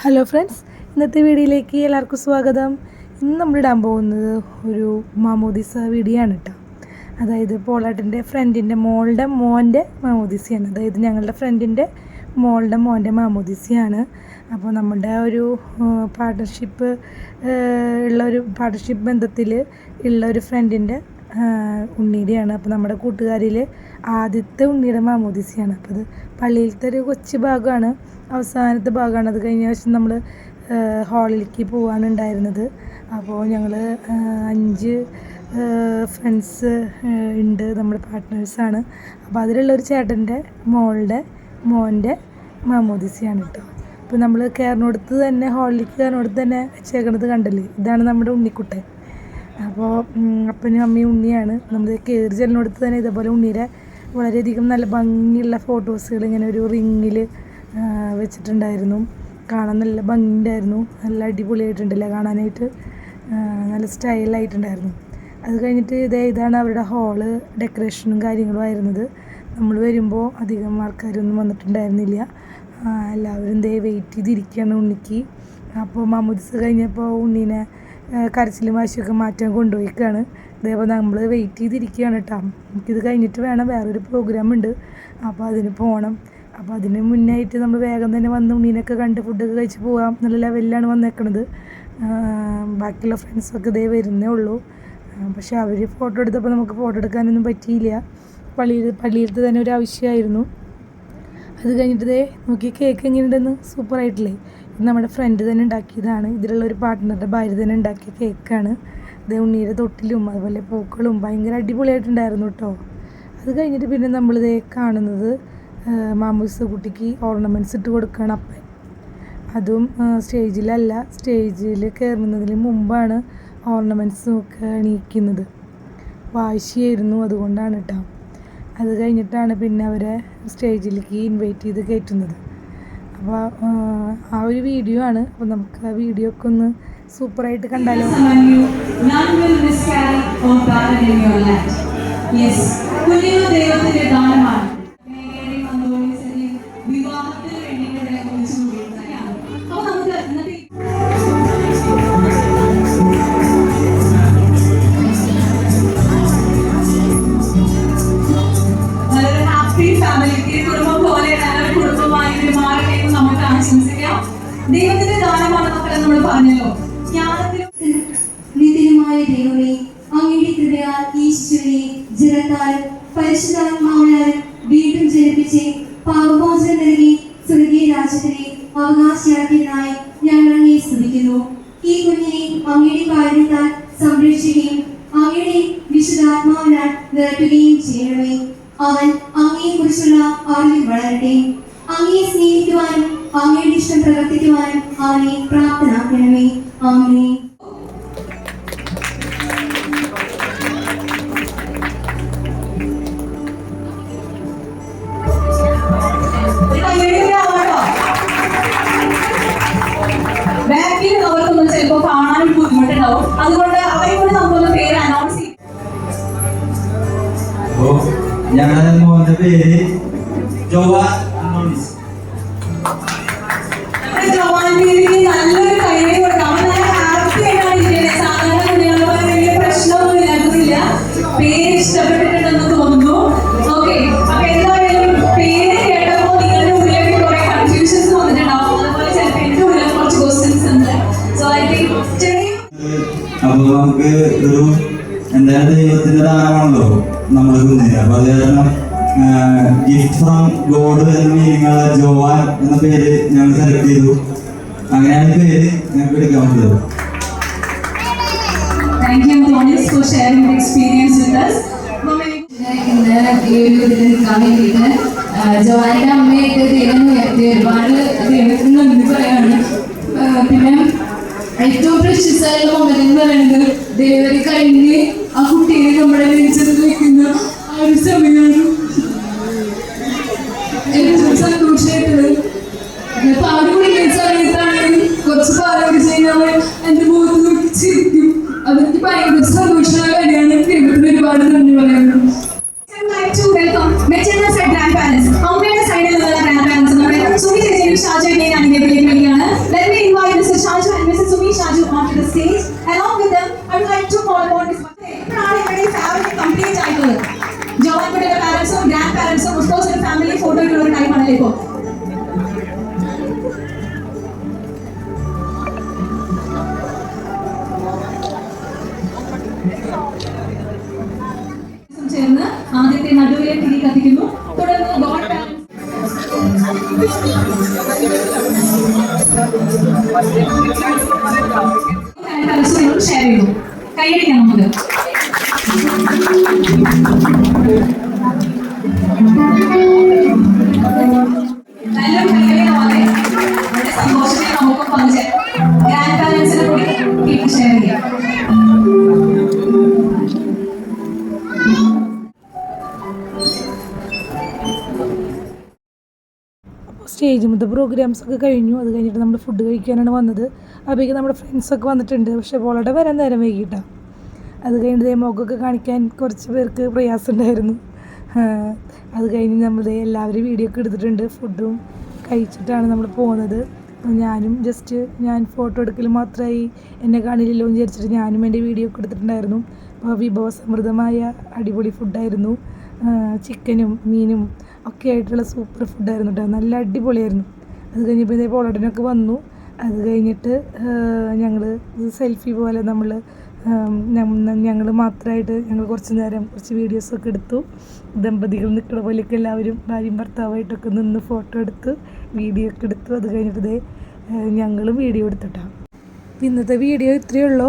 Hello friends ഇന്നത്തെ വീഡിയോയിലേക്ക് എല്ലാവർക്കും സ്വാഗതം. ഇന്ന് നമ്മൾ ഇടാൻ പോകുന്നത് ഒരു മാമോദിസ വീഡിയോ ആണ് കേട്ടോ അതായത് പോളാട്ടിന്റെ ഫ്രണ്ടിന്റെ മോളുടെ മോന്റെ മാമോദിസയാണ്. അതായത് ഞങ്ങളുടെ ഫ്രണ്ടിന്റെ മോളുടെ മോന്റെ മാമോദിസയാണ്. അപ്പോൾ നമ്മുടെ ഒരു പാർട്ട്ണർഷിപ്പ് ഉള്ള ഒരു പാർട്ട്ണർഷിപ്പ് ബന്ധത്തിൽ ഉള്ള ഒരു ഫ്രണ്ടിന്റെ ഉണ്ണീടെയാണ് അപ്പോൾ നമ്മുടെ കൂട്ടുകാരിൽ ആദ്യത്തെ ഉണ്ണിയുടെ മാമോദിസയാണ്. അപ്പോൾ അത് പള്ളിയിലത്തെ ഒരു കൊച്ചു ഭാഗമാണ്. അവസാനത്തെ ഭാഗമാണ്. അത് കഴിഞ്ഞ വർഷം നമ്മൾ ഹാളിലേക്ക് പോവാണ് ഉണ്ടായിരുന്നത് അപ്പോൾ ഞങ്ങൾ അഞ്ച് ഫ്രണ്ട്സ് ഉണ്ട്. നമ്മുടെ പാർട്ട്നേഴ്സാണ് അപ്പോൾ അതിലുള്ള ഒരു ചേട്ടന്റെ മോളുടെ മോന്റെ മാമോദിസയാണ് കേട്ടോ അപ്പോൾ നമ്മൾ കയറിനോടത്ത് തന്നെ ഹാളിലേക്ക് കയറിനോടത്ത് തന്നെ ചേക്കണത് കണ്ടല്ലേ? ഇതാണ് നമ്മുടെ ഉണ്ണിക്കുട്ടൻ. അപ്പോൾ അപ്പനും അമ്മയും ഉണ്ണിയാണ്. നമ്മൾ കയറി ചെല്ലിനോടത്ത് തന്നെ ഇതേപോലെ ഉണ്ണിയുടെ വളരെയധികം നല്ല ഭംഗിയുള്ള ഫോട്ടോസുകൾ ഇങ്ങനെ ഒരു റിങ്ങിൽ വെച്ചിട്ടുണ്ടായിരുന്നു. കാണാൻ നല്ല ഭംഗിയുണ്ടായിരുന്നു. നല്ല അടിപൊളിയായിട്ടുണ്ടല്ലേ കാണാനായിട്ട്? നല്ല സ്റ്റൈലായിട്ടുണ്ടായിരുന്നു. അത് കഴിഞ്ഞിട്ട് ഇതേ ഇതാണ് അവരുടെ ഹാൾ ഡെക്കറേഷനും കാര്യങ്ങളും ആയിരുന്നത്. നമ്മൾ വരുമ്പോൾ അധികം ആൾക്കാരൊന്നും വന്നിട്ടുണ്ടായിരുന്നില്ല. എല്ലാവരും ദേ വെയിറ്റ് ചെയ്തിരിക്കുകയാണ് ഉണ്ണിക്ക്. അപ്പോൾ മമ്മൂദിസ് കഴിഞ്ഞപ്പോൾ ഉണ്ണീനെ കരച്ചിലും വാശിയൊക്കെ മാറ്റാൻ കൊണ്ടുപോയിക്കാണ്. ഇതേപോലെ നമ്മൾ വെയിറ്റ് ചെയ്തിരിക്കുകയാണ് കേട്ടോ നമുക്കിത് കഴിഞ്ഞിട്ട് വേണം വേറൊരു പ്രോഗ്രാം ഉണ്ട്. അപ്പോൾ അതിന് പോകണം അപ്പോൾ അതിന് മുന്നായിട്ട് നമ്മൾ വേഗം തന്നെ വന്ന് ഉണ്ണീനൊക്കെ കണ്ട് ഫുഡൊക്കെ കഴിച്ച് പോകാം എന്നുള്ള ലെവലിലാണ് വന്നേക്കണത്. ബാക്കിയുള്ള ഫ്രണ്ട്സൊക്കെ ഇതേ വരുന്നേ ഉള്ളൂ. പക്ഷേ അവർ ഫോട്ടോ എടുത്തപ്പോൾ നമുക്ക് ഫോട്ടോ എടുക്കാനൊന്നും പറ്റിയില്ല. പള്ളിയിൽ പള്ളിയിലത്തെ തന്നെ ഒരു ആവശ്യമായിരുന്നു. അത് കഴിഞ്ഞിട്ട് നോക്കി കേക്ക് എങ്ങനെയുണ്ടെന്ന്? സൂപ്പറായിട്ടില്ലേ ഇത് നമ്മുടെ ഫ്രണ്ട് തന്നെ ഉണ്ടാക്കിയതാണ്. ഇതിലുള്ള ഒരു പാർട്ട്ണറുടെ ഭാര്യ തന്നെ ഉണ്ടാക്കിയ കേക്കാണ് ഇത് ഉണ്ണിയുടെ തൊട്ടിലും അതുപോലെ പൂക്കളും ഭയങ്കര അടിപൊളിയായിട്ടുണ്ടായിരുന്നു കേട്ടോ അത് കഴിഞ്ഞിട്ട് പിന്നെ നമ്മളിതേ കാണുന്നത് മാമൂസ കുട്ടിക്ക് ഓർണമെന്റ്സ് ഇട്ട് കൊടുക്കുകയാണ് അപ്പൻ. അതും സ്റ്റേജിലല്ല സ്റ്റേജിൽ കയറുന്നതിന് മുമ്പാണ് ഓർണമെന്റ്സ് ഒക്കെ അണിയിക്കുന്നത്. വാശിയായിരുന്നു അതുകൊണ്ടാണ് കേട്ടോ അത് കഴിഞ്ഞിട്ടാണ് പിന്നെ അവരെ സ്റ്റേജിലേക്ക് ഇൻവൈറ്റ് ചെയ്ത് കയറ്റുന്നത്. അപ്പോൾ ആ ഒരു വീഡിയോ ആണ്. അപ്പോൾ നമുക്ക് ആ വീഡിയോ ഒക്കെ ഒന്ന് സൂപ്പറായിട്ട് കണ്ടാലോ? ദൈവത്തിന്റെ will ദൈവത്തിന്റെ ദാനമാണ് മക്കളെ നമ്മൾ പറഞ്ഞല്ലോ. ജ്ഞാനത്തിലും നിത്യനുമായ ദൈവമേ അങ്ങയുടെ കൃപയാൽ ഈശ്വരനെ ജലത്താൽ പരിശുദ്ധാത്മാവിനാൽ വീണ്ടും ജനിപ്പിച്ച് പാപമോചനം പ്രവർത്തിക്കുവാനും അവനെ പ്രാപ്തനാക്കണമേ ആമേ. ബാക്കിൽ അവർക്കൊന്നും ചിലപ്പോൾ കാണാൻ ബുദ്ധിമുട്ടുണ്ടാവും. അതുകൊണ്ട് അവരെ കൂടെ നമുക്കൊന്ന് പേര് അനൗൺസ് ചെയ്യും. ഞങ്ങളുടെ മോന്റെ പേര് ജോവാ അന്തോണിസ് നമ്മുടെ നല്ലൊരു കൈയ്യടി കൊടുക്കാം. അവൻ ഹാപ്പി ആയിട്ടാണ് സാധാരണ കുട്ടികളെ വലിയ പ്രശ്നമൊന്നും ഇല്ലാത്തതില്ല പേര് തോന്നുന്നു. ഓക്കെ അപ്പൊ എന്തായാലും പേര് കേട്ടപ്പോൾ നിങ്ങളുടെ ഉള്ളിലേക്ക് കുറെ കൺഫ്യൂഷൻസ് വന്നിട്ടുണ്ടാവും അതുപോലെ ചിലപ്പോൾ കുറച്ച് ക്വസ്റ്റ്യൻസ് ഉണ്ട്. സോ ഐ തിങ്ക് ചെറിയ അപ്പൊ നമുക്ക് ഒരു എന്തായാലും ദൈവത്തിന്റെ ദാനമാണല്ലോ നമ്മൾ കുഞ്ഞിന്. അപ്പൊ അത് കാരണം ഗിഫ്റ്റ് ഫ്രം ഗോഡ് എന്ന മീനിങ്ങുള്ള ജോവാൻ എന്ന പേര് ഞങ്ങൾ സെലക്ട് ചെയ്തു. അങ്ങനെയാണ് പേര് ഞങ്ങൾക്ക് എടുക്കാൻ പറ്റിയത് Thank you, Monis, for sharing your experience with us. ഇന്ന് ഈ ഒരു ഇതിൽ നിൽക്കാൻ വേണ്ടിയിട്ട് ജോവാന്റെ അമ്മയായിട്ട് ദൈവം ഉയർത്തി ഒരുപാട് ദൈവത്തിന് നന്ദി പറയാണ് പിന്നെ ഏറ്റവും പ്രശസ്ത ആയിട്ടുള്ള മൊമെന്റ് എന്ന് പറയുന്നത് ഡെലിവറി കഴിഞ്ഞ് ആ കുട്ടിയെ നമ്മുടെ നെഞ്ചത്ത് വെക്കുന്ന Enabling Mariana. Let me invite Mr. Shaju and Mrs. Sumi Shaju onto the stage. Along with them, I would like to call upon Ms. Family complete ആയിട്ടുള്ളത് ജവാൻ കുട്ടിയുടെ പാരൻസും ഗ്രാൻഡ് പാരൻസും ഒഫ്കോഴ്സ് ഒരു ഫാമിലി ഫോട്ടോയിലുള്ള ഒരു ടൈമാണല്ലോ ഇപ്പോൾ അപ്പോൾ മുതൽ പ്രോഗ്രാംസ് ഒക്കെ കഴിഞ്ഞു. അത് കഴിഞ്ഞിട്ട് നമ്മൾ ഫുഡ് കഴിക്കാനാണ് വന്നത്. അപ്പോഴേക്കും നമ്മുടെ ഫ്രണ്ട്സൊക്കെ വന്നിട്ടുണ്ട്. പക്ഷേ പോളയുടെ വരാൻ നേരം വൈകിട്ടാണ് അത് കഴിഞ്ഞിട്ട് മുഖമൊക്കെ കാണിക്കാൻ കുറച്ച് പേർക്ക് പ്രയാസമുണ്ടായിരുന്നു അത് കഴിഞ്ഞ് നമ്മൾ എല്ലാവരും വീഡിയോ ഒക്കെ എടുത്തിട്ടുണ്ട്. ഫുഡും കഴിച്ചിട്ടാണ് നമ്മൾ പോകുന്നത്. ഞാനും ജസ്റ്റ് ഞാൻ ഫോട്ടോ എടുക്കൽ മാത്രമായി എന്നെ കാണില്ലല്ലോ എന്ന് വിചാരിച്ചിട്ട് ഞാനും എന്റെ വീഡിയോ ഒക്കെ എടുത്തിട്ടുണ്ടായിരുന്നു. അപ്പോൾ വിഭവസമൃദ്ധമായ അടിപൊളി ഫുഡായിരുന്നു ചിക്കനും മീനും ഒക്കെ ആയിട്ടുള്ള സൂപ്പർ ഫുഡായിരുന്നു കേട്ടോ നല്ല അടിപൊളിയായിരുന്നു. അത് കഴിഞ്ഞപ്പോൾ ഇതേ പോളട്ടിനൊക്കെ വന്നു. അത് കഴിഞ്ഞിട്ട് ഞങ്ങൾ സെൽഫി പോലെ നമ്മൾ ഞങ്ങൾ മാത്രമായിട്ട് ഞങ്ങൾ കുറച്ച് നേരം കുറച്ച് വീഡിയോസൊക്കെ എടുത്തു. ദമ്പതികൾ നിൽക്കുന്ന പോലെയൊക്കെ എല്ലാവരും ഭാര്യയും ഭർത്താവായിട്ടൊക്കെ നിന്ന് ഫോട്ടോ എടുത്ത് വീഡിയോ ഒക്കെ എടുത്തു. അത് കഴിഞ്ഞിട്ട് ഇതേ ഞങ്ങളും വീഡിയോ എടുത്തിട്ടാണ് ഇന്നത്തെ വീഡിയോ ഇത്രയേ ഉള്ളൂ.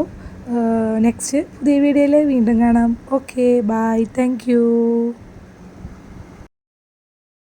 നെക്സ്റ്റ് പുതിയ വീഡിയോയിൽ വീണ്ടും കാണാം. Okay bye thank